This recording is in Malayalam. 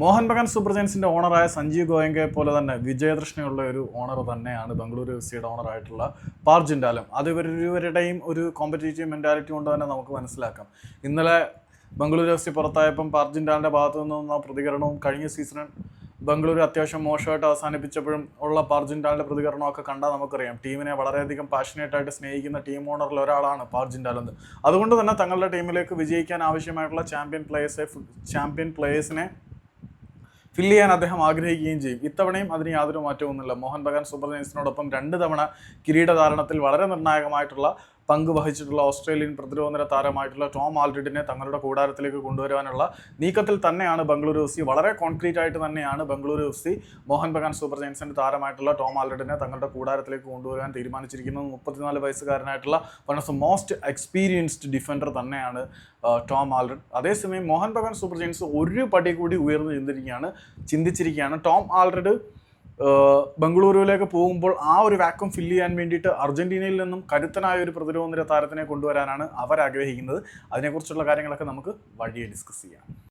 മോഹൻ ബഗാൻ സൂപ്പർ ജയൻസിന്റെ ഓണറായ സഞ്ജീവ് ഗോയങ്കയെ പോലെ തന്നെ വിജയതൃഷ്ണയുള്ള ഒരു ഓണർ തന്നെയാണ് ബംഗളൂരു എഫ് സിയുടെ ഓണറായിട്ടുള്ള പാർജിൻഡാലും അത് ഇവരുവരുടെയും ഒരു കോമ്പറ്റേറ്റീവ് മെന്റാലിറ്റി കൊണ്ട് തന്നെ നമുക്ക് മനസ്സിലാക്കാം. ഇന്നലെ ബംഗളൂരു എഫ് സി പുറത്തായപ്പം പാർജിൻഡാലിന്റെ ഭാഗത്തു നിന്നുള്ള പ്രതികരണവും കഴിഞ്ഞ സീസണിൽ ബംഗളൂരു അത്യാവശ്യം മോശമായിട്ട് അവസാനിപ്പിച്ചപ്പോഴും ഉള്ള പാർജിൻഡാലിന്റെ പ്രതികരണമൊക്കെ കണ്ടാൽ നമുക്കറിയാം. ടീമിനെ വളരെയധികം പാഷനേറ്റ് ആയിട്ട് സ്നേഹിക്കുന്ന ടീം ഓണറിൽ ഒരാളാണ് പാർജിൻഡാൽ എന്ന്. അതുകൊണ്ട് തന്നെ തങ്ങളുടെ ടീമിലേക്ക് വിജയിക്കാൻ ആവശ്യമായിട്ടുള്ള ചാമ്പ്യൻ പ്ലേയേഴ്സെ ചാമ്പ്യൻ പ്ലേയേഴ്സിനെ ഫില്ല് ചെയ്യാൻ അദ്ദേഹം ആഗ്രഹിക്കുകയും ചെയ്യും. ഇത്തവണയും അതിന് യാതൊരു മാറ്റവും ഒന്നുമില്ല മോഹൻ ബഗാൻ സൂപ്പർ ജയൻസിനോടൊപ്പം രണ്ട് തവണ കിരീടധാരണത്തിൽ വളരെ നിർണായകമായിട്ടുള്ള പങ്ക് വഹിച്ചിട്ടുള്ള ഓസ്ട്രേലിയൻ പ്രതിരോധ താരമായിട്ടുള്ള ടോം ആൽഡ്രിഡിനെ തങ്ങളുടെ കൂടാരത്തിലേക്ക് കൊണ്ടുവരാനുള്ള നീക്കത്തിൽ തന്നെയാണ് ബംഗളൂരു എഫ് സി. വളരെ കോൺക്രീറ്റ് ആയിട്ട് തന്നെയാണ് Bengaluru F C Mohan Bagan super ജയൻസിന്റെ താരമായിട്ടുള്ള ടോം ആൽഡ്രിഡിനെ തങ്ങളുടെ കൂടാരത്തിലേക്ക് കൊണ്ടുവരാൻ തീരുമാനിച്ചിരിക്കുന്നത്. മുപ്പത്തിനാല് വയസ്സുകാരനായിട്ടുള്ള one of the most experienced defender തന്നെയാണ് ടോം ആൽഡ്രിഡ്. അതേസമയം മോഹൻ ബഗാൻ സൂപ്പർ ജയൻസ് ഒരു പടി കൂടി ഉയർന്നു ചിന്തിരിക്കുകയാണ് ചിന്തിച്ചിരിക്കുകയാണ്. ടോം ആൽഡ്രിഡ് ഏഹ് ബംഗളൂരുവിലേക്ക് പോകുമ്പോൾ ആ ഒരു വാക്വം ഫില്ല് ചെയ്യാൻ വേണ്ടിയിട്ട് അർജന്റീനയിൽ നിന്നും കരുത്തനായ ഒരു പ്രതിരോധ നിര താരത്തിനെ കൊണ്ടുവരാനാണ് അവർ ആഗ്രഹിക്കുന്നത് അതിനെക്കുറിച്ചുള്ള കാര്യങ്ങളൊക്കെ നമുക്ക് വഴിയെ ഡിസ്കസ് ചെയ്യാം.